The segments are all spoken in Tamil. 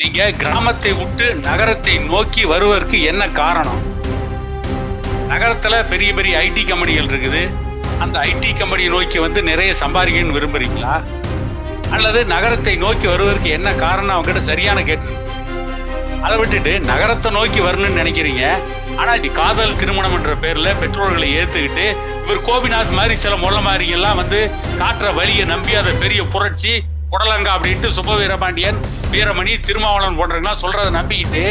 நீங்க கிராமத்தை விட்டு நகரத்தை நோக்கி வருவதற்கு என்ன காரணம்? நகரத்துல பெரிய பெரிய ஐடி கம்பெனிகள் இருக்குது. அந்த ஐடி கம்பெனியை நோக்கி வந்து நிறைய சம்பாதிக்கணும்னு விரும்புறீங்களா? அல்லது நகரத்தை நோக்கி வருவதற்கு என்ன காரணம்? அவங்ககிட்ட சரியான கேட்டு. அதை விட்டுட்டு நகரத்தை நோக்கி வரணும்னு நினைக்கிறீங்க. ஆனா இது காதல் திருமணம் என்ற பேர்ல பெற்றோர்களை ஏத்துக்கிட்டு இவர் கோபிநாத் மாதிரி சில மொள்ள மாதிரி எல்லாம் வந்து காட்டுற வழியை நம்பி அதை பெரிய புரட்சி புடலங்கா அப்படின்ட்டு சுப வீரபாண்டியன் வீரமணி திருமாவளவன் போன்றவங்களாம் சொல்றதை நம்பிக்கிட்டு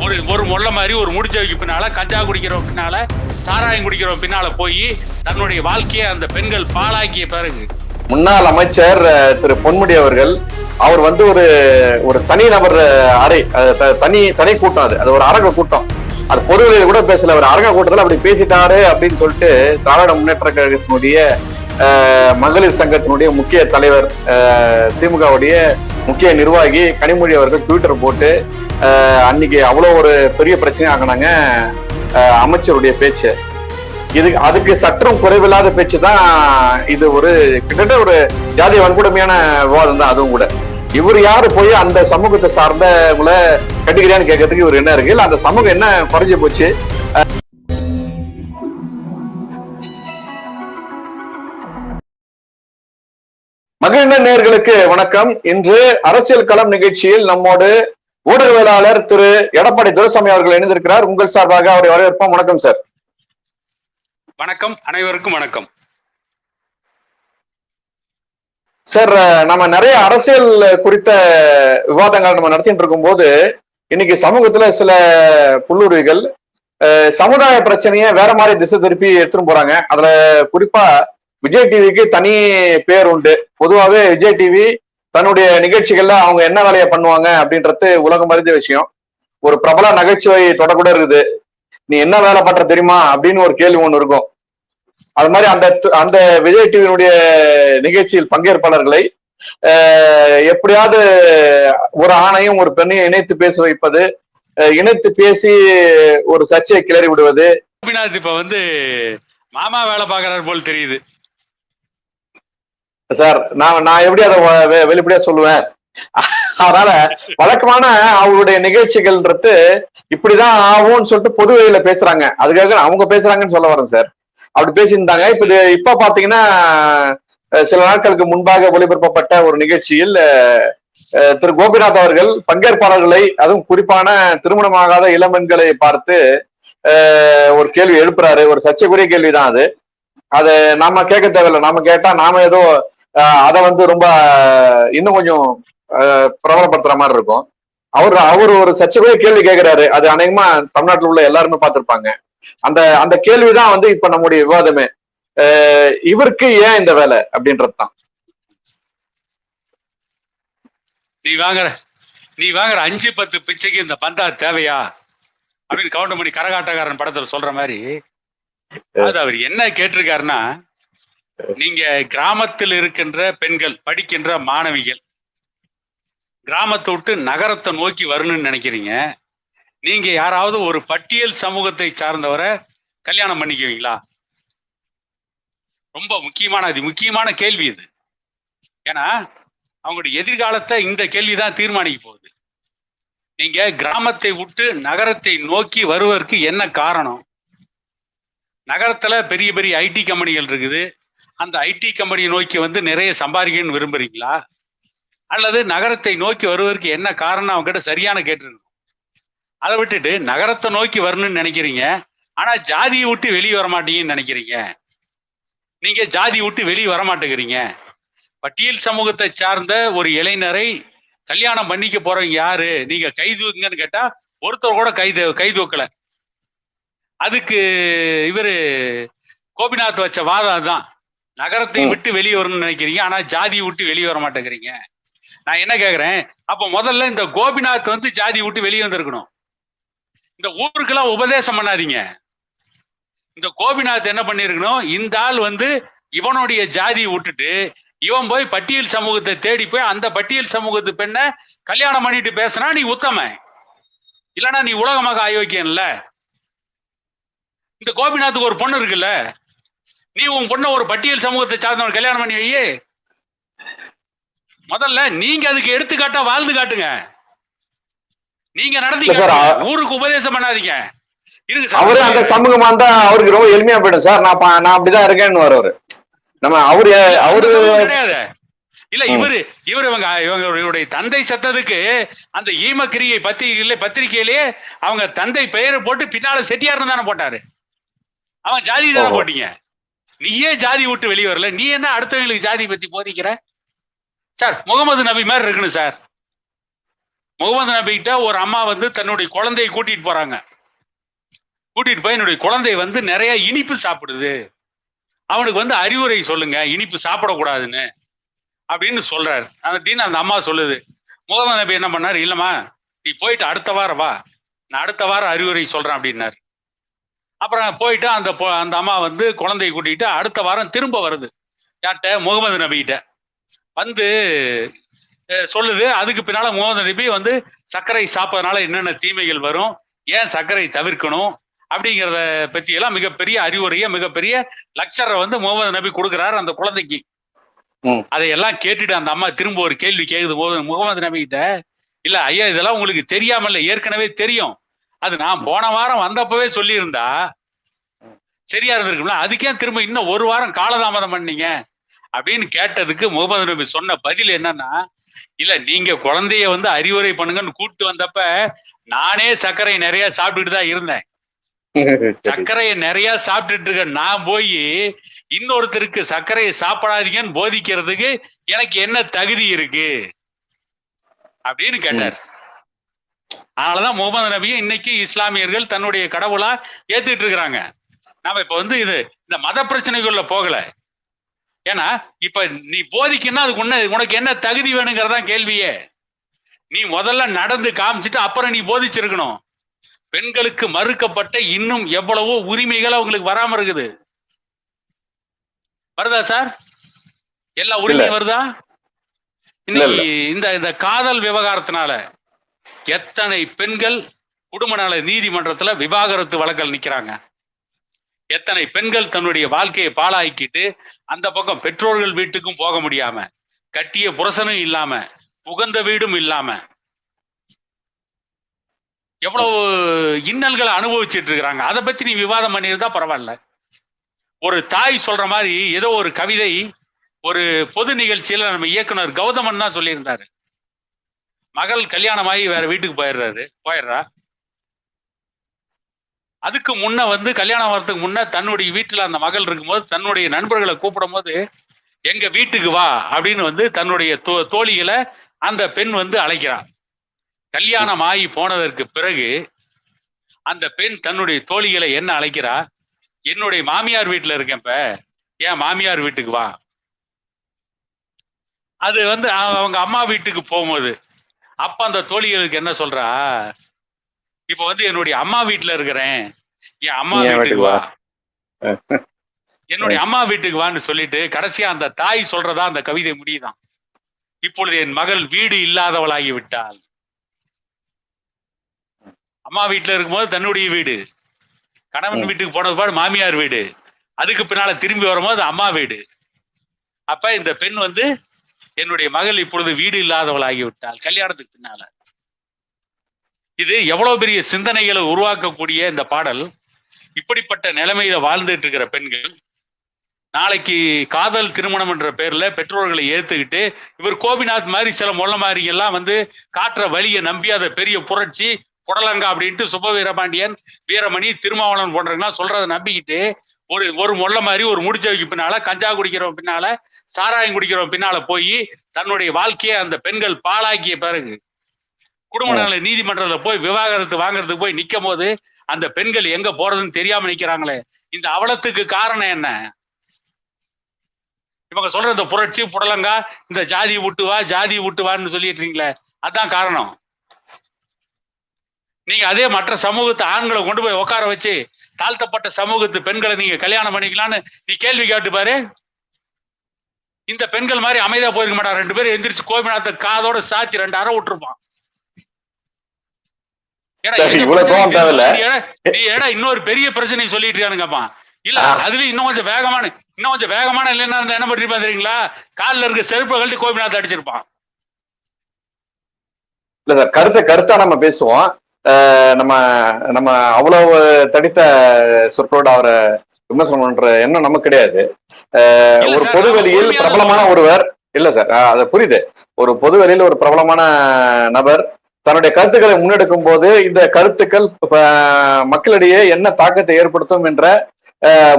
ஒரு ஒரு மொல்ல மாதிரி ஒரு முடிச்சவைக்கு பின்னால கஞ்சா குடிக்கிறவன் பின்னால சாராயம் குடிக்கிறவன் பின்னால போய் தன்னுடைய வாழ்க்கையை அந்த பெண்கள் பாழாக்கிய பிறகு முன்னாள் அமைச்சர் திரு பொன்முடி அவர்கள் அவர் வந்து ஒரு ஒரு தனி நபர் அறை அது த- தனி தனி கூட்டம் அது. அது ஒரு அரங்க கூட்டம். அது பொதுவெளியில கூட பேசல. ஒரு அரங்க கூட்டத்தில் அப்படி பேசிட்டாரு அப்படின்னு சொல்லிட்டு திராவிட முன்னேற்ற கழகத்தினுடைய மகளிர் சங்கத்தினுடைய முக்கிய தலைவர் திமுகவுடைய முக்கிய நிர்வாகி கனிமொழி அவர்கள் ட்விட்டர் போட்டு அன்னைக்கு அவ்வளோ ஒரு பெரிய பிரச்சனை ஆகினாங்க அமைச்சருடைய பேச்சு. இது அதுக்கு சற்றும் குறைவில்லாத பேச்சு தான் இது ஒரு கிட்டத்தட்ட ஒரு ஜாதிய வன்கொடுமையான விவாதம் தான் அதுவும் கூட. இவர் யாரு போய் அந்த சமூகத்தை சார்ந்தவங்களை கட்டுக்கிறியான்னு கேட்கறதுக்கு இவர் என்ன இருக்கு? இல்லை அந்த சமூகம் என்ன குறைஞ்சு போச்சு? மகிழ்ந்த நேர்களுக்கு வணக்கம். இன்று அரசியல் களம் நிகழ்ச்சியில் நம்மோடு ஊடகவியலாளர் திரு எடப்பாடி துரைசாமி அவர்கள் இணைந்திருக்கிறார். உங்கள் சார்பாக அவரை வரவேற்போம். வணக்கம் சார். வணக்கம். அனைவருக்கும் வணக்கம். சார் நம்ம நிறைய அரசியல் குறித்த விவாதங்கள் நம்ம நடத்திட்டு இருக்கும்போது இன்னைக்கு சமூகத்துல சில புல்லுருவிகள் சமுதாய பிரச்சனையை வேற மாதிரி திசை திருப்பி எடுத்துட்டு போறாங்க. அதுல குறிப்பா விஜய் டிவிக்கு தனி பேர் உண்டு. பொதுவாகவே விஜய் டிவி தன்னுடைய நிகழ்ச்சிகள்ல அவங்க என்ன வேலையை பண்ணுவாங்க அப்படின்றது உலகம் அறிந்த விஷயம். ஒரு பிரபல நகைச்சுவை தொடர்புட இருக்குது. நீ என்ன வேலை பண்ற தெரியுமா அப்படின்னு ஒரு கேள்வி ஒண்ணு இருக்கும். அது மாதிரி அந்த அந்த விஜய் டிவியினுடைய நிகழ்ச்சியில் பங்கேற்பாளர்களை எப்படியாவது ஒரு ஆணையும் ஒரு பெண்ணையும் இணைத்து பேச வைப்பது இணைத்து பேசி ஒரு சர்ச்சையை கிளறி விடுவது. இப்ப வந்து மாமா வேலை பாக்குறாரு போல் தெரியுது. சார் நான் நான் எப்படி அதை வ- வெ- வெளிப்படையா சொல்லுவேன்? அதனால வழக்கமான அவருடைய நிகழ்ச்சிகள்ன்றது இப்படிதான் ஆகும்னு சொல்லிட்டு பொது வெளியில பேசுறாங்க. அதுக்காக அவங்க பேசுறாங்கன்னு சொல்ல வரேன் சார். அப்படி பேசியிருந்தாங்க. இப்ப இது இப்ப பாத்தீங்கன்னா சில நாட்களுக்கு முன்பாக ஒளிபரப்பப்பட்ட ஒரு நிகழ்ச்சியில் திரு கோபிநாத் அவர்கள் பங்கேற்பாளர்களை அதுவும் குறிப்பான திருமணமாகாத இளம்பெண்களை பார்த்து ஒரு கேள்வி எழுப்புறாரு. ஒரு சர்ச்சைக்குரிய கேள்விதான் அது. அது நாம கேட்க தேவையில்லை. நாம கேட்டா நாம ஏதோ அதை வந்து ரொம்ப இன்னும் கொஞ்சம் பிரபலப்படுத்துற மாதிரி இருக்கும். அவர் அவர் ஒரு சர்ச்சைக்குரிய கேள்வி கேட்கிறாரு அது அநேகமா தமிழ்நாட்டில் உள்ள எல்லாருமே பார்த்திருப்பாங்க. அந்த அந்த கேள்விதான் வந்து இப்ப நம்முடைய விவாதமே. இவருக்கு ஏன் இந்த வேலை அப்படின்றது தான் நீ வாங்குற நீ வாங்குற அஞ்சு பத்து பிச்சைக்கு இந்த பந்தா தேவையா? அப்படின்னு கவுண்டமணி கரகாட்டக்காரன் படத்துல சொல்ற மாதிரி அது அவர் என்ன கேட்டிருக்காருன்னா நீங்க கிராமத்தில் இருக்கின்ற பெண்கள் படிக்கின்ற மாணவிகள் கிராமத்தை விட்டு நகரத்தை நோக்கி வரணும்னு நினைக்கிறீங்க. நீங்க யாராவது ஒரு பட்டியல் சமூகத்தை சார்ந்தவரை கல்யாணம் பண்ணிக்குவீங்களா? ரொம்ப முக்கியமான அது முக்கியமான கேள்வி இது. ஏன்னா அவங்களுடைய எதிர்காலத்தை இந்த கேள்விதான் தீர்மானிக்க போகுது. நீங்க கிராமத்தை விட்டு நகரத்தை நோக்கி வருவதற்கு என்ன காரணம்? நகரத்துல பெரிய பெரிய ஐடி கம்பெனிகள் இருக்குது. அந்த ஐடி கம்பெனியை நோக்கி வந்து நிறைய சம்பாதிக்கணும்னு விரும்புறீங்களா? அல்லது நகரத்தை நோக்கி வருவதற்கு என்ன காரணம் அவங்ககிட்ட சரியான கேட்டுருக்கணும். அதை விட்டுட்டு நகரத்தை நோக்கி வரணும்னு நினைக்கிறீங்க. ஆனா ஜாதியை விட்டு வெளியே வர மாட்டீங்கன்னு நினைக்கிறீங்க. நீங்க ஜாதி விட்டு வெளியே வர மாட்டேங்கிறீங்க பட்டியல் சமூகத்தை சார்ந்த ஒரு இளைஞரை கல்யாணம் பண்ணிக்க போறவங்க யாரு? நீங்க கை தூக்குங்கன்னு கேட்டா ஒருத்தர் கூட கை தூ- கை அதுக்கு இவரு கோபிநாத் வச்ச வாதம் அதுதான். நகரத்தை ம். விட்டு வெளியே வரணும்னு நினைக்கிறீங்க. ஆனா ஜாதியை விட்டு வெளியே வர மாட்டேங்கிறீங்க. நான் என்ன கேக்குறேன்? அப்ப முதல்ல இந்த கோபிநாத் வந்து ஜாதி விட்டு வெளியே வந்திருக்கணும். இந்த ஊருக்கெல்லாம் உபதேசம் பண்ணாதீங்க. இந்த கோபிநாத் என்ன பண்ணிருக்கணும்? இந்த ஆள் வந்து இவனுடைய ஜாதியை விட்டுட்டு இவன் போய் பட்டியல் சமூகத்தை தேடி போய் அந்த பட்டியல் சமூகத்து பெண்ணை கல்யாணம் பண்ணிட்டு பேசினா நீ உத்தம. இல்லனா நீ உலகமாக அயோக்கியன்ல இந்த கோபிநாத்துக்கு ஒரு பொண்ணு இருக்குல்ல? நீ உன் பொண்ணை ஒரு பட்டியல் சமூகத்தை சார்ந்தவன் கல்யாணம் பண்ணி வையே முதல்ல நீங்க அதுக்கு எடுத்துக்காட்டா வாழ்ந்து காட்டுங்க நீங்க காட்டுங்க. ஊருக்கு உபதேசம் பண்ணாதீங்க. அவரு அந்த சமூகமா இருந்தா அவருக்கு ரொம்ப எளிமையா போயிடும் சார் நான் நான் அப்படிதான் இருக்கேன்னு வருவாரு நம்ம அவரு அவரு கிடையாது இல்ல. இவரு இவரு இவங்க இவங்களுடைய தந்தை சத்ததுக்கு அந்த ஈமக்கிரியை பத்திரிகையில பத்திரிகையிலேயே அவங்க தந்தை பெயரை போட்டு பின்னால செட்டியார்னு தானே போட்டாரு அவன் ஜாதி தானே. போட்டீங்க நீயே ஜாதி விட்டு வெளியே வரல. நீ என்ன அடுத்தவங்களுக்கு ஜாதி பத்தி போதிக்கிற? சார் முகமது நபி மாதிரி இருக்கணும் சார். முகமது நபிகிட்ட ஒரு அம்மா வந்து தன்னுடைய குழந்தையை கூட்டிட்டு போறாங்க. கூட்டிட்டு போய் என்னுடைய குழந்தை வந்து நிறைய இனிப்பு சாப்பிடுது. அவனுக்கு வந்து அறிவுரை சொல்லுங்க இனிப்பு சாப்பிடக்கூடாதுன்னு அப்படின்னு சொல்றாரு. அப்படின்னு அந்த அம்மா சொல்லுது. முகமது நபி என்ன பண்ணாரு இல்லம்மா நீ போயிட்டு அடுத்த வாரம் வா. நான் அடுத்த வாரம் அறிவுரை சொல்றேன் அப்படின்னாரு. அப்புறம் போயிட்டு அந்த அந்த அம்மா வந்து குழந்தையை கூட்டிட்டு அடுத்த வாரம் திரும்ப வருது. யார்கிட்ட? முகமது நபிகிட்ட. வந்து சொல்லுது. அதுக்கு பின்னால முகமது நபி வந்து சர்க்கரை சாப்பிட்றதுனால என்னென்ன தீமைகள் வரும்? ஏன் சர்க்கரை தவிர்க்கணும்? அப்படிங்கிறத பத்தி எல்லாம் மிகப்பெரிய அறிவுரையை மிகப்பெரிய லக்சரை வந்து முகமது நபி கொடுக்குறாரு அந்த குழந்தைக்கு. அதையெல்லாம் கேட்டுட்டு அந்த அம்மா திரும்ப ஒரு கேள்வி கேக்குது. போது முகமது நபி கிட்ட இல்ல ஐயா இதெல்லாம் உங்களுக்கு தெரியாம இல்ல ஏற்கனவே தெரியும். அது நான் போன வாரம் வந்தப்பவே சொல்லியிருந்தா. சரியா இருந்திருக்கும்ல? அதுக்கே திரும்ப இன்னும் ஒரு வாரம் காலதாமதம் பண்ணீங்க. அப்படின்னு கேட்டதுக்கு முகமது நபி சொன்ன பதில் என்னன்னா இல்ல நீங்க குழந்தைய வந்து அறிவுரை பண்ணுங்கன்னு கூப்பிட்டு வந்தப்ப நானே சர்க்கரை நிறைய சாப்பிட்டுட்டு தான் இருந்தேன். சரி. சர்க்கரையை நிறைய சாப்பிட்டுட்டு இருக்க நான் போய் இன்னொருத்தருக்கு சர்க்கரையை சாப்பிடாதீங்கன்னு போதிக்கிறதுக்கு எனக்கு என்ன தகுதி இருக்கு? அப்படின்னு கேட்டார். அதனாலதான் முகமது நபியை இன்னைக்கு இஸ்லாமியர்கள் தன்னுடைய கடவுளா ஏத்துட்டு இருக்கிறாங்க. நாம இப்ப வந்து இது இந்த மத பிரச்சனைக்குள்ள போகல. ஏன்னா இப்ப நீ போதிக்கன்னா அதுக்கு உன்ன உனக்கு என்ன தகுதி வேணுங்கிறதான் கேள்வியே. நீ முதல்ல நடந்து காமிச்சிட்டு அப்புறம் நீ போதிச்சிருக்கணும். பெண்களுக்கு மறுக்கப்பட்ட இன்னும் எவ்வளவோ உரிமைகள் அவங்களுக்கு வராம இருக்குது. வருதா சார்? எல்லா உரிமையும் வருதா? இன்னைக்கு இந்த இந்த காதல் விவகாரத்தினால எத்தனை பெண்கள் குடும்ப நல நீதிமன்றத்துல விவாகரத்து வழக்கல் நிக்கிறாங்க? எத்தனை பெண்கள் தன்னுடைய வாழ்க்கையை பாழாக்கிட்டு அந்த பக்கம் பெற்றோர்கள் வீட்டுக்கும் போக முடியாம கட்டிய புருஷனும் இல்லாம புகந்த வீடும் இல்லாம எவ்வளவு இன்னல்களை அனுபவிச்சிட்டு இருக்கிறாங்க? அதை பத்தி நீ விவாதம் பண்ணியிருந்தா பரவாயில்ல. ஒரு தாய் சொல்ற மாதிரி ஏதோ ஒரு கவிதை ஒரு பொது நிகழ்ச்சியில நம்ம இயக்குனர் கௌதமன் தான் சொல்லியிருந்தாரு. மகள் கல்யாணமாகி வேற வீட்டுக்கு போயிடுறாரு. போயிடுறா. அதுக்கு முன்ன வந்து கல்யாணம் வர்றதுக்கு முன்ன தன்னுடைய வீட்டுல அந்த மகள் இருக்கும்போது தன்னுடைய நண்பர்களை கூப்பிடும் போது எங்க வீட்டுக்கு வா அப்படின்னு வந்து தன்னுடைய தோ- தோழிகளை அந்த பெண் வந்து அழைக்கிறான் கல்யாணம் ஆகி போனதற்கு பிறகு அந்த பெண் தன்னுடைய தோழிகளை என்ன அழைக்கிறா? என்னுடைய மாமியார் வீட்டுல இருக்கேன் இப்ப ஏன் மாமியார் வீட்டுக்கு வா. அது வந்து அவங்க அம்மா வீட்டுக்கு போகும்போது அப்ப அந்த தோழிகளுக்கு என்ன சொல்றா? இப்ப வந்து என்னுடைய அம்மா வீட்டுல இருக்கிறேன். என் அம்மா வீட்டுக்கு வா. என்னுடைய அம்மா வீட்டுக்கு வான்னு சொல்லிட்டு கடைசியா அந்த தாய் சொல்றதா அந்த கவிதை முடியுதான். இப்பொழுது என் மகள் வீடு இல்லாதவளாகி விட்டாள். அம்மா வீட்டுல இருக்கும்போது தன்னுடைய வீடு. கணவன். வீட்டுக்கு போனது பாடு மாமியார் வீடு. அதுக்கு பின்னால திரும்பி வரும்போது அம்மா வீடு. அப்ப இந்த பெண் வந்து என்னுடைய மகள் இப்பொழுது வீடு இல்லாதவளாகி விட்டாள் கல்யாணத்துக்கு பின்னால. இது எவ்வளவு பெரிய சிந்தனைகளை உருவாக்கக்கூடிய இந்த பாடல். இப்படிப்பட்ட நிலைமையில வாழ்ந்துட்டு இருக்கிற பெண்கள் நாளைக்கு காதல் திருமணம் என்ற பேர்ல பெற்றோர்களை ஏத்துக்கிட்டு இவர் கோபிநாத் மாதிரி சில மொல்ல மாதிரி எல்லாம் வந்து காட்டுற வழியை நம்பி அதை பெரிய புரட்சி புடலங்கா அப்படின்ட்டு சுப வீரபாண்டியன் வீரமணி திருமாவளவன் போன்றவங்க சொல்றதை நம்பிக்கிட்டு ஒரு ஒரு மொள்ள மாதிரி ஒரு முடிச்சவைக்கு பின்னால கஞ்சா குடிக்கிறவன் பின்னால சாராயம் குடிக்கிறவன் பின்னால போய் தன்னுடைய வாழ்க்கையை அந்த பெண்கள் பாழாக்கிய பிறகு குடும்ப நல நீதிமன்றத்துல போய் விவாகரத்து வாங்குறதுக்கு போய் நிக்கும் போது அந்த பெண்கள் எங்க போறதுன்னு தெரியாம நிக்கிறாங்களே இந்த அவலத்துக்கு காரணம் என்ன? இவங்க சொல்ற இந்த புரட்சி புடலங்கா இந்த ஜாதி விட்டுவா ஜாதி விட்டுவான்னு சொல்லிட்டு இருக்கீங்களே அதான் காரணம். நீங்க அதே மற்ற சமூகத்து ஆண்களை கொண்டு போய் உட்கார வச்சு தாழ்த்தப்பட்ட சமூகத்து பெண்களை நீங்க கல்யாணம் பண்ணிக்கலாம்னு நீ கேள்வி கேட்டு பாரு. இந்த பெண்கள் மாதிரி அமைதியா போயிருக்க மாட்டான் ரெண்டு பேரும் எந்திரிச்சு கோபிநாத்த காதோட சாச்சி ரெண்டு அரை விட்டுருப்பான். ஏன்னா இன்னொரு பெரிய பிரச்சனை சொல்லிட்டு இருக்கானுங்கப்பா. இல்ல ஆ. அதுல இன்னும் கொஞ்சம் வேகமான இன்னும் கொஞ்சம் வேகமான இல்லைன்னா இருந்தா என்ன பண்ணிருப்பான் தெரியுங்களா? கால்ல இருக்க செருப்பை கழட்டி கோபிநாத் அடிச்சிருப்பான். இல்ல சார் கருத்தை கருத்தா நம்ம பேசுவோம். நம்ம நம்ம அவ்வளவு தடித்த சொற்களோட அவரை விமர்சனம் பண்ற எண்ணம் நமக்கு கிடையாது. ஒரு பொது வெளியில் பிரபலமான ஒருவர் இல்ல சார் அது புரியுது. ஒரு பொது வெளியில் ஒரு பிரபலமான நபர் தன்னுடைய கருத்துக்களை முன்னெடுக்கும் போது இந்த கருத்துக்கள் மக்களிடையே என்ன தாக்கத்தை ஏற்படுத்தும் என்ற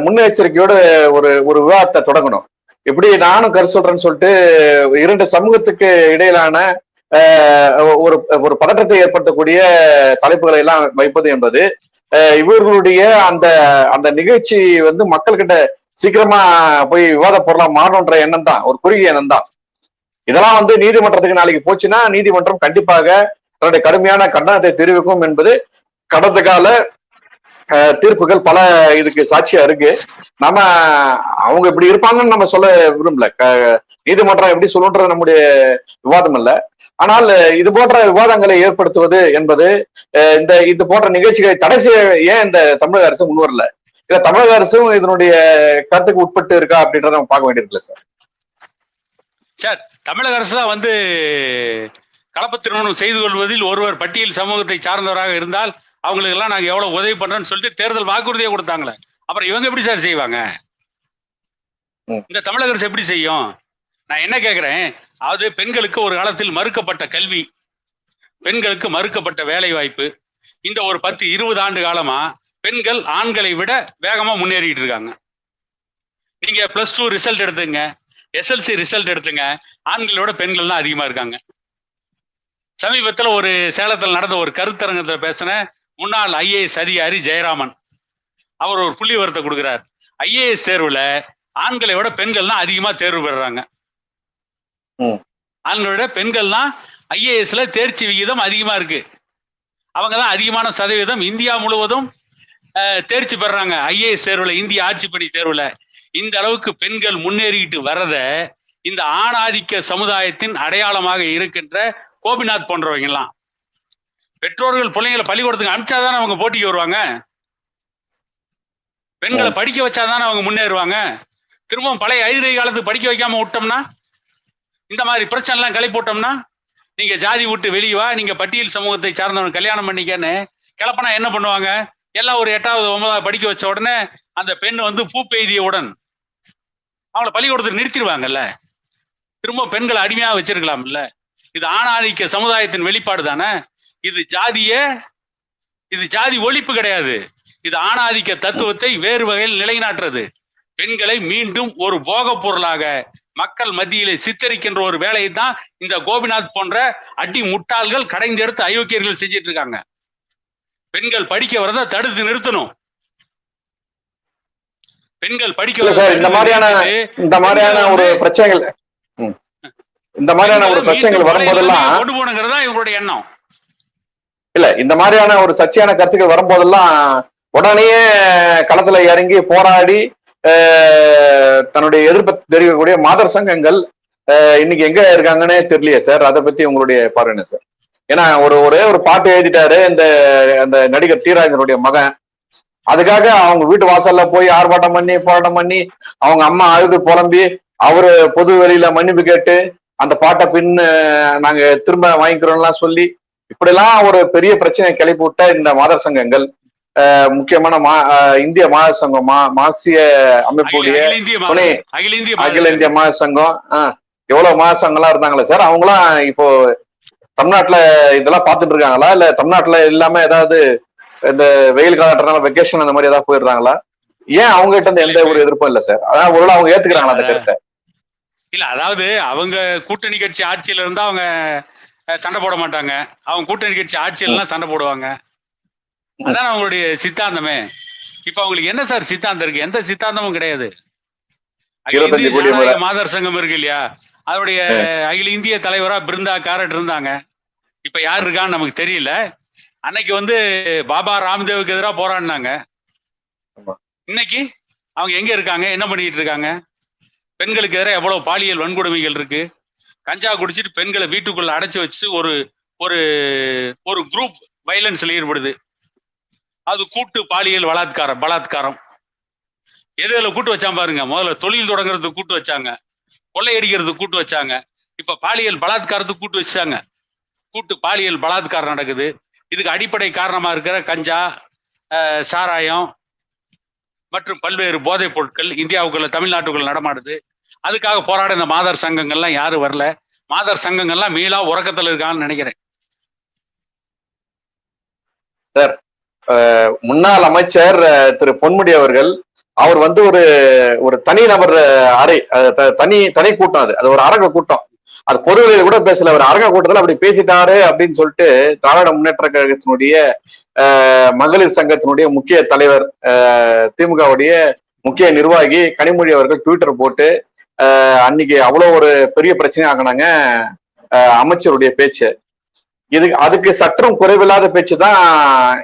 முன்னெச்சரிக்கையோடு ஒரு ஒரு விவாதத்தை தொடங்கணும். இப்படி நானும் கருத்து சொல்றேன்னு சொல்லிட்டு இரண்டு சமூகத்துக்கு இடையிலான ஒரு ஒரு பதற்றத்தை ஏற்படுத்தக்கூடிய தலைப்புகளை எல்லாம் வைப்பது என்பது இவர்களுடைய அந்த அந்த நிகழ்ச்சி வந்து மக்கள்கிட்ட சீக்கிரமா போய் விவாத பொருளா மாறணுன்ற எண்ணம் தான் ஒரு குறுகிய எண்ணம் தான். இதெல்லாம் வந்து நீதிமன்றத்துக்கு நாளைக்கு போச்சுன்னா நீதிமன்றம் கண்டிப்பாக தன்னுடைய கடுமையான கண்டனத்தை தெரிவிக்கும் என்பது கடந்த கால தீர்ப்புகள் பல இதுக்கு சாட்சியா இருக்கு. நம்ம அவங்க இப்படி இருப்பாங்கன்னு நம்ம சொல்ல விரும்பல. க- நீதிமன்றம் எப்படி சொல்லுன்றது நம்முடைய விவாதம் இல்ல. ஆனால் இது போன்ற விவாதங்களை ஏற்படுத்துவது என்பது இந்த இது போன்ற நிகழ்ச்சிகளை தடை செய்ய ஏன் இந்த தமிழக அரசு முன்வரல இல்ல தமிழக அரசும் இதனுடைய கருத்துக்கு உட்பட்டு இருக்கா அப்படின்றத நம்ம பார்க்க வேண்டியிருக்குல்ல சார். சார் தமிழக அரசு தான் வந்து கலப்பு திருமணம் செய்து கொள்வதில் ஒருவர் பட்டியல் சமூகத்தை சார்ந்தவராக இருந்தால் அவங்களுக்கு எல்லாம் நாங்க எவ்வளவு உதவி பண்றோம்னு சொல்லிட்டு தேர்தல் வாக்குறுதியை கொடுத்தாங்களே. அப்புறம் இவங்க எப்படி சார் செய்வாங்க. இந்த தமிழக அரசு எப்படி செய்யும்? நான் என்ன கேக்குறேன்? அதாவது பெண்களுக்கு ஒரு காலத்தில் மறுக்கப்பட்ட கல்வி பெண்களுக்கு மறுக்கப்பட்ட வேலை வாய்ப்பு இந்த ஒரு பத்து இருபது ஆண்டு காலமா பெண்கள் ஆண்களை விட வேகமா முன்னேறிட்டு இருக்காங்க. நீங்க பிளஸ் டூ ரிசல்ட் எடுத்துங்க. எஸ்எல்சி ரிசல்ட் எடுத்துங்க. ஆண்களை விட பெண்கள் தான் அதிகமா இருக்காங்க. சமீபத்தில் ஒரு சேலத்தில் நடந்த ஒரு கருத்தரங்கத்தில் பேசின முன்னாள் ஐஏஎஸ் அதிகாரி ஜெயராமன். அவர் ஒரு புள்ளி விவரத்தை கொடுக்குறார். ஐஏஎஸ் தேர்வுல ஆண்களை விட பெண்கள் தான் அதிகமா தேர்வு பெறுறாங்க. ஆண்களை விட பெண்கள் தான் ஐஏஎஸ்ல தேர்ச்சி விகிதம் அதிகமா இருக்கு. அவங்க தான் அதிகமான சதவீதம் இந்தியா முழுவதும் தேர்ச்சி பெறாங்க ஐஏஎஸ் தேர்வுல இந்திய ஆட்சிப்பணி தேர்வுல. இந்த அளவுக்கு பெண்கள் முன்னேறிக்கிட்டு வரத இந்த ஆணாதிக்க சமுதாயத்தின் அடையாளமாக இருக்கின்ற கோபிநாத் போன்றவங்க எல்லாம் பெற்றோர்கள் பிள்ளைங்களை பள்ளிக்கூடத்துக்கு அனுப்பிச்சாதானே அவங்க போட்டிக்கு வருவாங்க? பெண்களை படிக்க வச்சாதானே அவங்க முன்னேறுவாங்க? திரும்பவும் பழைய ஐதரை காலத்துக்கு படிக்க வைக்காம விட்டோம்னா இந்த மாதிரி பிரச்சனை எல்லாம் கிளப்பி விட்டோம்னா நீங்க ஜாதி விட்டு வெளியே வா நீங்க பட்டியல் சமூகத்தை சார்ந்தவன் கல்யாணம் பண்ணிக்கன்னு கிளப்பினா என்ன பண்ணுவாங்க? எல்லாம் ஒரு எட்டாவது ஒன்பதாவது படிக்க வச்ச உடனே அந்த பெண் வந்து பூ பெய்தியவுடன் அவங்கள பள்ளிக்கூடத்தில் நிறுத்திடுவாங்கல்ல? திரும்ப பெண்களை அடிமையா வச்சிருக்கலாம்ல? இது ஆணாதிக்க சமுதாயத்தின் வெளிப்பாடு தானே? இது ஜாதிய இது ஜாதி ஒழிப்பு கிடையாது. இது ஆணாதிக்க தத்துவத்தை வேறு வகையில் நிலைநாட்டுறது. பெண்களை மீண்டும் ஒரு போகப் பொருளாக மக்கள் மத்தியிலே சித்தரிக்கின்ற ஒரு வேலையை தான் இந்த கோபிநாத் போன்ற அடி முட்டாள்கள் கடைந்தெடுத்து அயோக்கியர்கள் செஞ்சிட்டு இருக்காங்க. பெண்கள் படிக்க வரதை தடுத்து நிறுத்தணும். பெண்கள் படிக்க சார் இந்த மாதிரியான இந்த மாதிரியான ஒரு பிரச்சனைகள். இந்த மாதிரியான ஒரு பிரச்சனைகள் வரும்போதெல்லாம் கொண்டு போகணுங்கிறது தான் இவங்களுடைய எண்ணம். இல்ல இந்த மாதிரியான ஒரு சர்ச்சையான கருத்துக்கள் வரும்போதெல்லாம் உடனேயே களத்துல இறங்கி போராடி தன்னுடைய எதிர்ப்பை தெரிவிக்கக்கூடிய மாதர் சங்கங்கள் இன்னைக்கு எங்க இருக்காங்கன்னே தெரியலையே சார். அதை பத்தி உங்களுடைய பார்வை என்ன சார்? ஏன்னா ஒரு ஒரே ஒரு பாட்டு எழுதிட்டாரு இந்த அந்த நடிகர் தீராஜனுடைய மகன். அதுக்காக அவங்க வீட்டு வாசல்ல போய் ஆர்ப்பாட்டம் பண்ணி போராட்டம் பண்ணி அவங்க அம்மா அழுது புலம்பி அவரு பொது வெளியில மன்னிப்பு கேட்டு அந்த பாட்டை பின்னு நாங்க திரும்ப வாங்கிக்கிறோம்லாம் சொல்லி இப்படிலாம் ஒரு பெரிய பிரச்சனை கிளப்பி விட்ட இந்த மாதர் சங்கங்கள் முக்கியமான மா இந்திய மாதர் சங்கம் மா மார்க்சிய அமைப்புடைய அகில இந்திய மாதர். சங்கம். ஆஹ், எவ்வளவு மாதர் சங்கம்லாம் இருந்தாங்களே சார்? அவங்களாம் இப்போ தமிழ்நாட்டுல இதெல்லாம் பார்த்துட்டு இருக்காங்களா? இல்ல தமிழ்நாட்டுல இல்லாம ஏதாவது இந்த வெயில் காலத்துனால வெக்கேஷன் அந்த மாதிரி ஏதாவது போயிடுறாங்களா? ஏன் அவங்க கிட்ட இருந்து எந்த ஒரு எதிர்ப்பும் இல்ல சார்? அதான் ஒருவேளை அவங்க ஏத்துக்கிறாங்களா அந்த கருத்தை? இல்ல அதாவது அவங்க கூட்டணி கட்சி ஆட்சியில இருந்தா அவங்க சண்டை போட மாட்டாங்க. அவங்க கூட்டணி கட்சி ஆட்சியிலாம் சண்டை போடுவாங்க. அதான் அவங்களுடைய சித்தாந்தமே. இப்ப அவங்களுக்கு என்ன சார் சித்தாந்தம் இருக்கு? எந்த சித்தாந்தமும் கிடையாது. மாதர் சங்கம் இருக்கு இல்லையா? அதோடைய அகில இந்திய தலைவரா பிருந்தா காரட் இருந்தாங்க. இப்ப யார் இருக்கான்னு நமக்கு தெரியல. அன்னைக்கு வந்து பாபா ராம்தேவுக்கு எதிராக போராடினாங்க. இன்னைக்கு அவங்க எங்க இருக்காங்க? என்ன பண்ணிட்டு இருக்காங்க? பெண்களுக்கு எதிராக எவ்வளவு பாலியல் வன்கொடுமைகள் இருக்கு? கஞ்சா குடிச்சிட்டு பெண்களை வீட்டுக்குள்ள அடைச்சு வச்சுட்டு ஒரு ஒரு ஒரு குரூப் வைலன்ஸ்ல ஈடுபடுது. அது கூட்டு பாலியல் பலாத்காரம் பலாத்காரம். எதுல கூட்டு வச்சான் பாருங்க. முதல்ல தொழில் தொடங்குறதுக்கு கூட்டு வச்சாங்க. கொள்ளையடிக்கிறதுக்கு கூட்டு வச்சாங்க. இப்ப பாலியல் பலாத்காரத்துக்கு கூட்டு வச்சாங்க கூட்டு பாலியல் பலாத்காரம் நடக்குது. இதுக்கு அடிப்படை காரணமா இருக்கிற கஞ்சா சாராயம் மற்றும் பல்வேறு போதைப் பொருட்கள் இந்தியாவுக்குள்ள தமிழ்நாட்டுக்குள்ள நடமாடுது. அதுக்காக போராட இந்த மாதர் சங்கங்கள்லாம் யாரும் வரல. மாதர் சங்கங்கள்லாம் மீளா உறக்கத்துல இருக்கான்னு நினைக்கிறேன். சார் முன்னாள் அமைச்சர் திரு பொன்முடி அவர்கள் அவர் வந்து ஒரு ஒரு தனி நபர் அறை த- தனி தனி கூட்டம் அது. அது ஒரு அரங்க கூட்டம். அது பொதுவெளியில கூட பேசல. அவர் அரங்க கூட்டத்தில் அப்படி பேசிட்டாரு அப்படின்னு சொல்லிட்டு திராவிட முன்னேற்ற கழகத்தினுடைய மகளிர் சங்கத்தினுடைய முக்கிய தலைவர் திமுகவுடைய முக்கிய நிர்வாகி கனிமொழி அவர்கள் ட்விட்டர் போட்டு அன்னைக்கு அவ்வளோ ஒரு பெரிய பிரச்சனை ஆகினாங்க அமைச்சருடைய பேச்சு. இது அதுக்கு சற்றும் குறைவில்லாத பேச்சு தான்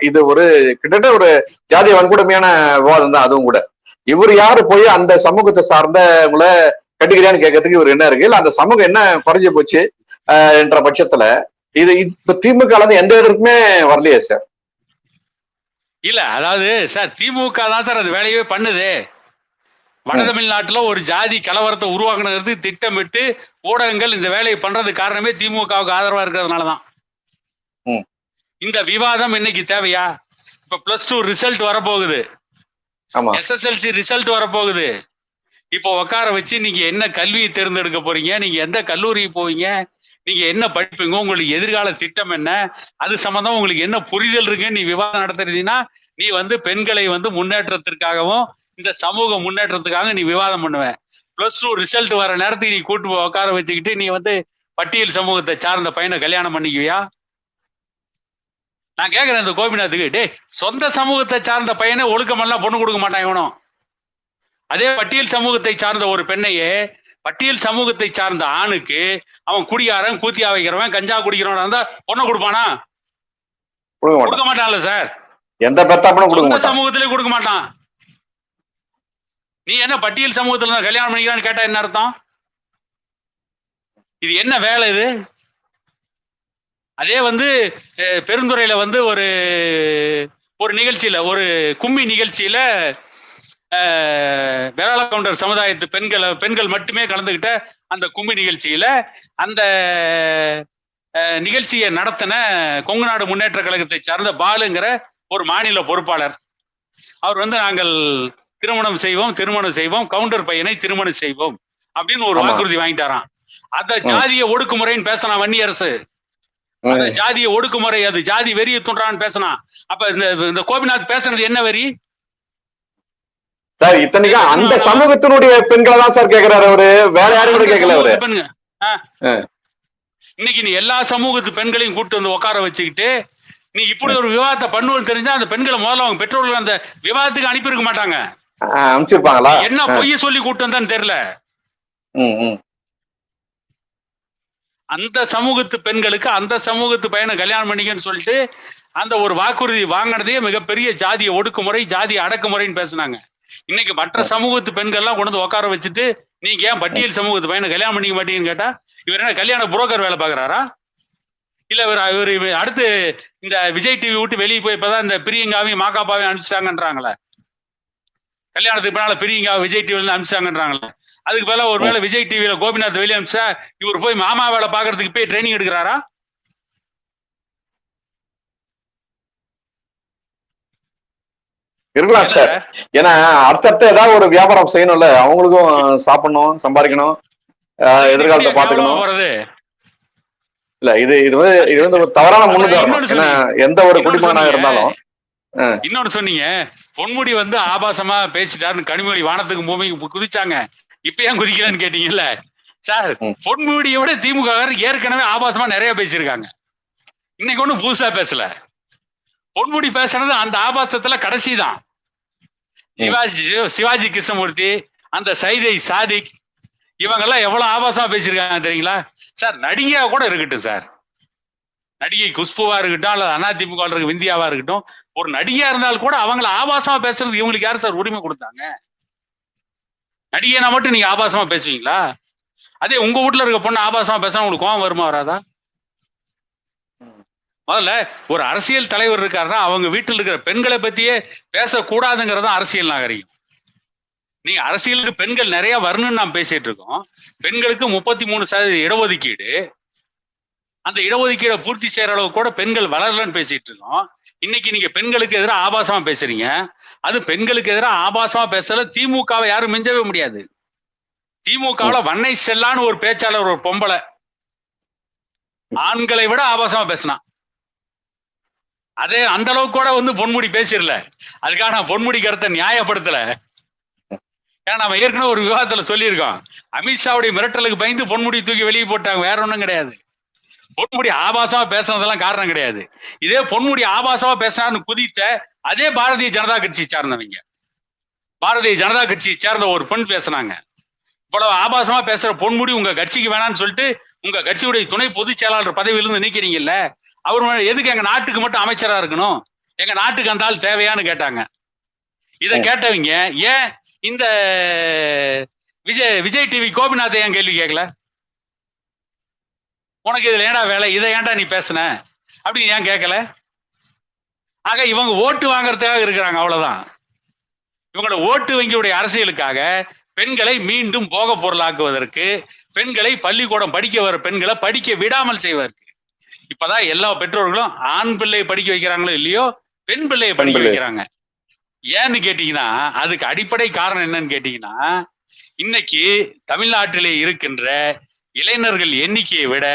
இது ஒரு கிட்டத்தட்ட ஒரு ஜாதிய வன்கொடுமையான விவாதம் தான் அதுவும் கூட. இவர் யாரு போய் அந்த சமூகத்தை சார்ந்தவங்கள கட்டிக்கிறியான்னு கேட்கறதுக்கு இவர் என்ன இருக்கு? இல்ல அந்த சமூகம் என்ன குறைஞ்சு போச்சு என்ற பட்சத்துல இது இப்ப திமுக வந்து எந்த இடத்துக்குமே வரலையே சார். இல்ல அதாவது சார் திமுக தான் சார் அது வேலையவே பண்ணுது. வட ம். தமிழ்நாட்டுல ஒரு ஜாதி கலவரத்தை உருவாக்குனது திட்டமிட்டு ஊடகங்கள் இந்த வேலையை பண்றது காரணமே திமுகவுக்கு ஆதரவா இருக்கிறதுனாலதான். இந்த விவாதம் இன்னைக்கு தேவையா? இப்ப பிளஸ் டூ ரிசல்ட் வரப்போகுது. எஸ்எஸ்எல்சி ரிசல்ட் வரப்போகுது. இப்போ உட்கார வச்சு நீங்க என்ன கல்வியை தேர்ந்தெடுக்க போறீங்க? நீங்க எந்த கல்லூரிக்கு போவீங்க? நீங்க என்ன படிப்பீங்க? உங்களுக்கு எதிர்கால திட்டம் என்ன? அது சம்பந்தம் உங்களுக்கு என்ன புரிதல் இருக்குன்னு நீ விவாதம் நடத்துறீங்கன்னா நீ வந்து பெண்களை வந்து முன்னேற்றத்திற்காகவும் இந்த சமூக முன்னேற்றத்துக்காக நீ விவாதம் பண்ணுவ. பிளஸ் டூ ரிசல்ட் வர நேரத்துக்கு நீ கூட்டு உட்கார வச்சுக்கிட்டு நீ வந்து பட்டியல் சமூகத்தை சார்ந்த பையனை கல்யாணம் பண்ணிக்குவியா? நான் கேக்குறேன் இந்த கோபிநாத்துக்கு. டேய் சொந்த சமூகத்தை சார்ந்த பையனை ஒழுக்கமெல்லாம் பொண்ணு கொடுக்க மாட்டான் இவனும். அதே பட்டியல் சமூகத்தை சார்ந்த ஒரு பெண்ணையே பட்டியல் சமூகத்தை சார்ந்த ஆணுக்கு அவன் குடிகாரன் கூத்தியா வைக்கிறவன் கஞ்சா குடிக்கிறவனா இருந்தா பொண்ணை கொடுப்பானா? கொடுக்க மாட்டான். கொடுக்க மாட்டான்ல சார். எந்த சமூகத்திலே கொடுக்க மாட்டான். நீ என்ன பட்டியல் சமூகத்துல கல்யாணம் பண்ணிக்கிறான்னு கேட்டா என்ன அர்த்தம்? இது என்ன வேலை இது? அதே வந்து பெருந்துறையில வந்து ஒரு ஒரு நிகழ்ச்சியில ஒரு கும்மி நிகழ்ச்சியில வேளாள கவுண்டர் சமுதாயத்து பெண்களை பெண்கள் மட்டுமே கலந்துகிட்ட அந்த கும்மி நிகழ்ச்சியில அந்த நிகழ்ச்சியை நடத்தின கொங்கு நாடு முன்னேற்ற கழகத்தை சார்ந்த பாலுங்கிற ஒரு மாநில பொறுப்பாளர். அவர் வந்து நாங்கள் திருமணம் செய்வோம் திருமணம் செய்வோம் கவுண்டர் பையனை திருமணம் செய்வோம் அப்படின்னு ஒரு. வாக்குறுதி வாங்கிட்டாராம். அந்த ஜாதிய ஒடுக்குமுறைன்னு பேசினா வன்னி அரசு. ஜாதிய ஒடுக்குமுறை அது ஜாதி வெறிய தூண்டுறான்னு பேசினான் அப்ப இந்த இந்த கோபிநாத் பேசுனது என்ன வரி சார் இத்தனைக்கும் அந்த சமூகத்தினுடைய பெண்களை தான் சார் கேக்குறாரு அவரு. வேற யாரும் கூட கேட்கல அவரு. இன்னைக்கு நீ எல்லா சமூகத்து பெண்களையும் கூட்டு வந்து உட்கார வச்சுக்கிட்டு நீ இப்படி ஒரு விவாதத்தை பண்ணுவது தெரிஞ்சா அந்த பெண்களை முதல்ல அவங்க பெற்றோர்கள் அந்த விவாதத்துக்கு அனுப்பியிருக்க மாட்டாங்க. ஆஹ் அனுப்பிச்சிருப்பாங்களா? என்ன பொய்ய சொல்லி கூட்டு வந்தான்னு தெரியல. அந்த சமூகத்து பெண்களுக்கு அந்த சமூகத்து பையனை கல்யாணம் பண்ணிக்கன்னு சொல்லிட்டு அந்த ஒரு வாக்குறுதி வாங்கினதே மிகப்பெரிய ஜாதிய ஒடுக்குமுறை ஜாதிய அடக்குமுறைன்னு பேசுனாங்க. இன்னைக்கு மற்ற சமூகத்து பெண்கள்லாம் கொண்டு வந்து உட்கார வச்சுட்டு நீங்க ஏன் பட்டியல் சமூகத்து பையனை கல்யாணம் பண்ணிக்க மாட்டீங்கன்னு கேட்டா இவர் என்ன கல்யாண புரோக்கர் வேலை பாக்குறாரா இல்ல இவர் இவர் இவர் அடுத்து இந்த விஜய் டிவி விட்டு வெளியே போய் இப்பதான் இந்த பிரியங்காவையும் மாக்காப்பாவையும் அனுப்பிச்சிட்டாங்கன்றாங்களே. கல்யாணத்துக்கு பின்னால பிரியங்கா விஜய் டிவில அனுப்பிச்சிட்டாங்கன்றாங்களே அதுக்கு பதிலா ஒருவேளை விஜய் டிவில கோபிநாத் வெளியே அனுப்பிச்சா இவர் போய் மாமா வேலை பாக்குறதுக்கு போய் ட்ரைனிங் எடுக்கிறாரா? இருக்கலாம் சார். ஏன்னா அடுத்தடுத்த ஏதாவது ஒரு வியாபாரம் செய்யணும்ல. அவங்களுக்கும் சாப்பிடணும் சம்பாதிக்கணும் எதிர்காலத்தை பாத்துக்கணும் இல்ல இது இது வந்து இது வந்து ஒரு தவறான முன்னுதாரணம். ஏன்னா எந்த ஒரு குடிமகனாக. இருந்தாலும் இன்னொன்னு சொன்னீங்க பொன்முடி வந்து ஆபாசமா பேசிட்டாருன்னு கனிமொழி வானத்துக்கு பூமிக்கு குதிச்சாங்க. இப்ப ஏன் குதிக்கலன்னு கேட்டீங்கல்ல? சார். பொன்முடியை விட திமுக ஏற்கனவே ஆபாசமா நிறைய பேசியிருக்காங்க. இன்னைக்கு ஒண்ணும் புதுசா பேசல. பொன்முடி பேசுனது அந்த ஆபாசத்துல கடைசி தான். சிவாஜி சிவாஜி கிருஷ்ணமூர்த்தி அந்த சைதை சாதிக் இவங்க எல்லாம் எவ்வளவு ஆபாசமா பேசியிருக்காங்க தெரியுங்களா? சார் நடிகையா கூட இருக்கட்டும் சார். நடிகை குஷ்புவா இருக்கட்டும் அல்லது அதிமுக விந்தியாவா இருக்கட்டும் ஒரு நடிகையா இருந்தால் கூட அவங்கள ஆபாசமா பேசுறது இவங்களுக்கு யார் சார் உரிமை கொடுத்தாங்க? நடிகைனா மட்டும் நீங்க ஆபாசமா பேசுவீங்களா? அதே உங்க வீட்ல இருக்க பொண்ணு ஆபாசமா பேசினா உங்களுக்கு கோவம் வருமா வராதா? முதல்ல ஒரு அரசியல் தலைவர் இருக்காருன்னா அவங்க வீட்டில் இருக்கிற பெண்களை பத்தியே பேசக்கூடாதுங்கிறது தான் அரசியல் நாகரிகம். நீங்க அரசியலுக்கு பெண்கள் நிறைய வரணும்னு நாம் பேசிட்டு இருக்கோம். பெண்களுக்கு முப்பத்தி மூணு சதவீத இடஒதுக்கீடு அந்த இடஒதுக்கீடை பூர்த்தி செய்யற அளவுக்கு கூட பெண்கள் வளரலன்னு பேசிட்டு இருக்கோம். இன்னைக்கு நீங்க பெண்களுக்கு எதிராக ஆபாசமா பேசுறீங்க. அது பெண்களுக்கு எதிராக ஆபாசமா பேசல திமுகவை யாரும் மிஞ்சவே முடியாது. திமுகவுல வன்னை செல்லான்னு ஒரு பேச்சாளர் ஒரு பொம்பளை. ஆண்களை விட ஆபாசமா பேசினான் அதே அந்த அளவுக்கு கூட வந்து பொன்முடி பேசிடல. அதுக்காக நான் பொன்முடி கருத்தை நியாயப்படுத்தல. ஏன்னா நம்ம ஏற்கனவே ஒரு விவாதத்துல சொல்லியிருக்கோம். அமித்ஷாவுடைய மிரட்டலுக்கு பயந்து பொன்முடி தூக்கி வெளியே போட்டாங்க. வேற ஒண்ணும் கிடையாது. பொன்முடி ஆபாசமா பேசுனதெல்லாம் காரணம் கிடையாது. இதே பொன்முடி ஆபாசமா பேசினார்னு குதித்த அதே பாரதிய ஜனதா கட்சி சார்ந்தவங்க. பாரதிய ஜனதா கட்சியை சேர்ந்த ஒரு பெண் பேசுனாங்க. இவ்வளவு ஆபாசமா பேசுற பொன்முடி உங்க கட்சிக்கு வேணாம்னு சொல்லிட்டு உங்க கட்சியுடைய துணை பொதுச் செயலாளர் பதவியிலிருந்து நீக்கிறீங்கல்ல அவர் எதுக்கு எங்க நாட்டுக்கு மட்டும் அமைச்சரா இருக்கணும்? எங்க நாட்டுக்கு அந்த ஆள் தேவையான்னு கேட்டாங்க. இத. கேட்டவங்க ஏன் இந்த விஜய் விஜய் டிவி கோபிநாத்தை ஏன் கேள்வி கேட்கல? உனக்கு இதுல ஏன்டா வேலை? இதை ஏன்டா நீ பேசுன? அப்படின்னு ஏன் கேட்கல ஆக இவங்க ஓட்டு வாங்குறதுக்காக இருக்கிறாங்க அவ்வளவுதான். இவங்களோட ஓட்டு வங்கியுடைய அரசியலுக்காக பெண்களை மீண்டும் போக பொருளாக்குவதற்கு பெண்களை பள்ளிக்கூடம் படிக்க வர பெண்களை படிக்க விடாமல் செய்வதற்கு. இப்பதான் எல்லா பெற்றோர்களும் ஆண் பிள்ளையை படிக்க வைக்கிறாங்களோ இல்லையோ பெண் பிள்ளையை படிக்க. வைக்கிறாங்க. ஏன்னு கேட்டீங்கன்னா அதுக்கு அடிப்படை காரணம் என்னன்னு கேட்டீங்கன்னா இன்னைக்கு தமிழ்நாட்டிலே இருக்கின்ற இளைஞர்கள் எண்ணிக்கையை விட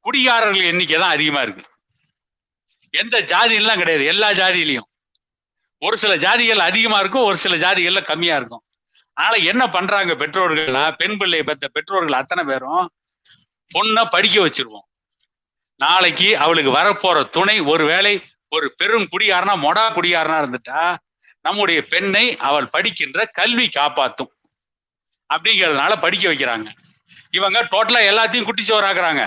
குடிகாரர்கள் எண்ணிக்கை தான் அதிகமா இருக்கு. எந்த ஜாதியெல்லாம் கிடையாது. எல்லா ஜாதியிலையும். ஒரு சில ஜாதிகள் அதிகமா இருக்கும் ஒரு சில ஜாதிகள்ல கம்மியா இருக்கும். அதனால என்ன பண்றாங்க பெற்றோர்கள்னா பெண் பிள்ளையை பெற்ற பெற்றோர்கள் அத்தனை பேரும் பொண்ணை படிக்க வச்சிருவோம். நாளைக்கு அவளுக்கு வரப்போற துணை ஒருவேளை ஒரு பெரும் குடியாரனா மொடா குடியாரனா இருந்துட்டா நம்முடைய பெண்ணை அவள் படிக்கின்ற கல்வி காப்பாத்தும். அப்படிங்கிறதுனால படிக்க வைக்கிறாங்க. இவங்க டோட்டலா எல்லாத்தையும் குட்டி சோறாக்குறாங்க.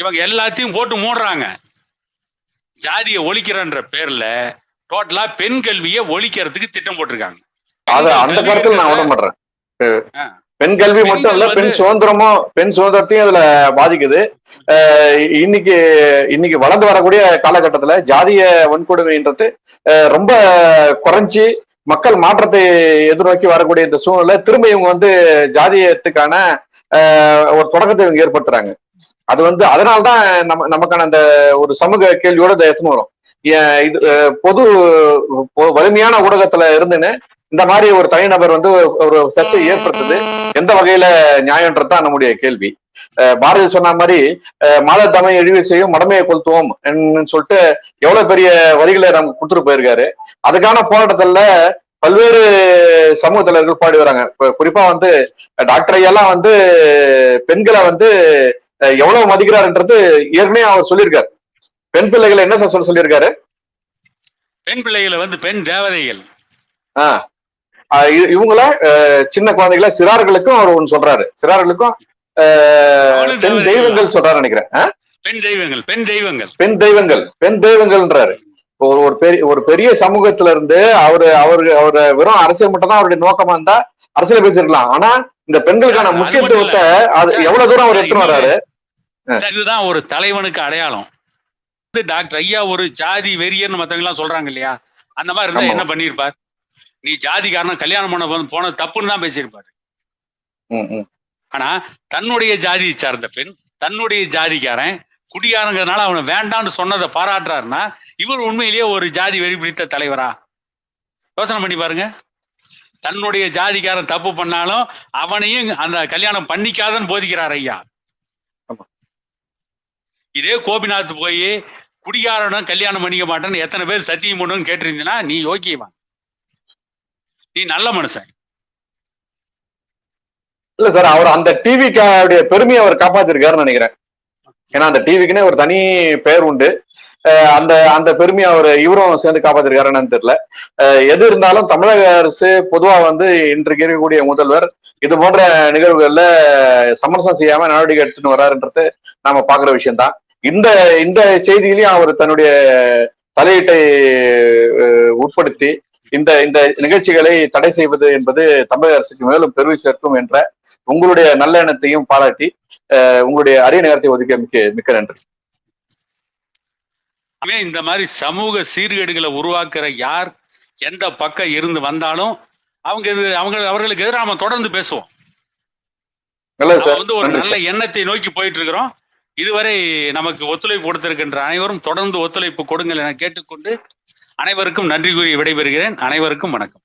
இவங்க எல்லாத்தையும் போட்டு மூடுறாங்க. ஜாதியை ஒழிக்கிறன்ற பேர்ல டோட்டலா பெண் கல்வியை ஒழிக்கிறதுக்கு திட்டம் போட்டிருக்காங்க. அது அந்த கருத்துல நான் விட மாட்டேன். பெண் கல்வி மட்டும் இல்ல பெண் சுதந்திரமும் பெண் சுதந்திரத்தையும் இதுல பாதிக்குது. இன்னைக்கு இன்னைக்கு வளர்ந்து வரக்கூடிய காலகட்டத்துல ஜாதிய வன்கொடுமைன்றது ரொம்ப குறைஞ்சி மக்கள் மாற்றத்தை எதிர்நோக்கி வரக்கூடிய இந்த சூழ்நிலை திரும்ப இவங்க வந்து ஜாதியத்துக்கான ஒரு தொடக்கத்தை இவங்க ஏற்படுத்துறாங்க. அது வந்து அதனால்தான் நம்ம நமக்கான அந்த ஒரு சமூக கேள்வியோட இந்த எத்தனை வரும். இது பொது வலிமையான ஊடகத்துல இருந்துன்னு இந்த மாதிரி ஒரு தனிநபர் வந்து ஒரு சர்ச்சையை ஏற்படுத்துது. எந்த வகையில நியாயம்ன்றதுதான் நம்முடைய கேள்வி. பாரதி சொன்ன மாதிரி மாத தமிழ் இழிவு செய்யும் மடமையை கொளுத்துவோம் சொல்லிட்டு எவ்வளவு பெரிய வரிகளை நமக்கு கொடுத்துட்டு போயிருக்காரு. அதுக்கான போராட்டத்துல பல்வேறு சமூக தலைவர்கள் பாடி வராங்க. குறிப்பா வந்து டாக்டர் ஐயெல்லாம் வந்து பெண்களை வந்து எவ்வளவு மதிக்கிறாருன்றது ஏற்கனவே அவர் சொல்லியிருக்காரு. பெண் பிள்ளைகளை என்ன சார் சொல்ல சொல்லியிருக்காரு? பெண் பிள்ளைகளை வந்து பெண் தேவதைகள். ஆஹ் இவங்கள சின்ன குழந்தைகளை சிறார்களுக்கும் அவர் ஒண்ணு சொல்றாரு. சிறார்களுக்கும் பெண் தெய்வங்கள் சொல்றாரு நினைக்கிறேன்? பெண் தெய்வங்கள் பெண் தெய்வங்கள். பெண் தெய்வங்கள் பெண் தெய்வங்கள்ன்றாரு. ஒரு ஒரு பெரிய ஒரு பெரிய சமூகத்துல இருந்து அவரு அவரு அவரு வெறும் அரசியல் மட்டும் தான் அவருடைய நோக்கமா இருந்தா அரசியல் பேசிருக்கலாம். ஆனா இந்த பெண்களுக்கான முக்கியத்துவத்தை அது எவ்வளவு தூரம் அவர் சார், எடுத்துன்னு வர்றாரு இதுதான் ஒரு தலைவனுக்கு அடையாளம். டாக்டர் ஐயா ஒரு ஜாதி வெறியன்னு மத்தவங்க எல்லாம் சொல்றாங்க இல்லையா? அந்த மாதிரி இருந்தா. என்ன பண்ணிருப்பார்? நீ ஜாதிக்காரன் கல்யாணம் பண்ண போன- போன தப்புன்னு தான் பேசியிருப்பாரு. ஆனா தன்னுடைய ஜாதியை சார்ந்த பெண் தன்னுடைய ஜாதிக்காரன் குடியாரங்கிறதுனால அவனை வேண்டான்னு சொன்னதை பாராட்டுறாருன்னா இவர் உண்மையிலேயே ஒரு ஜாதி வெறி பிடித்த தலைவரா? யோசனை பண்ணி பாருங்க. தன்னுடைய ஜாதிக்காரன் தப்பு பண்ணாலும் அவனையும் அந்த கல்யாணம் பண்ணிக்காதன்னு போதிக்கிறார் ஐயா. இதே கோபிநாத் போய் குடிகாரனும் கல்யாணம் பண்ணிக்க மாட்டேன்னு எத்தனை பேர் சத்தியம் பண்ணுன்னு கேட்டிருந்தீங்கன்னா நீ யோக்கியவான் நீ நல்ல மனுஷன். இல்ல சார் அவர் அந்த டிவிக்காவுடைய பெருமையை அவர் காப்பாத்திருக்காருன்னு நினைக்கிறேன். ஏன்னா அந்த டிவிக்குன்னே ஒரு தனி பெயர் உண்டு. அந்த அந்த பெருமையை அவர் இவரும் சேர்ந்து காப்பாத்திருக்காருன்னு தெரியல. எது இருந்தாலும் தமிழக அரசு பொதுவா வந்து இன்றைக்கு இருக்கக்கூடிய முதல்வர் இது போன்ற நிகழ்வுகள்ல சமரசம் செய்யாம நடவடிக்கை எடுத்துட்டு வர்றாருன்றது நாம பாக்குற விஷயம்தான். இந்த இந்த செய்தியிலையும் அவர் தன்னுடைய தலையீட்டை உட்படுத்தி இந்த இந்த நிகழ்ச்சிகளை தடை செய்வது என்பது தமிழக அரசுக்கு மேலும் பெருமை சேர்க்கும் என்ற உங்களுடைய நல்ல எண்ணத்தையும் பாராட்டி உங்களுடைய அரிய நேரத்தை ஒதுக்க மிக்க மிக்க நன்றி. இந்த மாதிரி சமூக சீர்கேடுகளை உருவாக்குற யார் எந்த பக்கம் இருந்து வந்தாலும் அவங்க அவங்க அவர்களுக்கு எதிராக நாம தொடர்ந்து பேசுவோம். வந்து ஒரு நல்ல எண்ணத்தை நோக்கி போயிட்டு இருக்கிறோம் இதுவரை நமக்கு ஒத்துழைப்பு கொடுத்திருக்கின்ற அனைவரும் தொடர்ந்து ஒத்துழைப்பு கொடுங்கள் என கேட்டுக்கொண்டு அனைவருக்கும் நன்றி கூறி விடைபெறுகிறேன். அனைவருக்கும் வணக்கம்.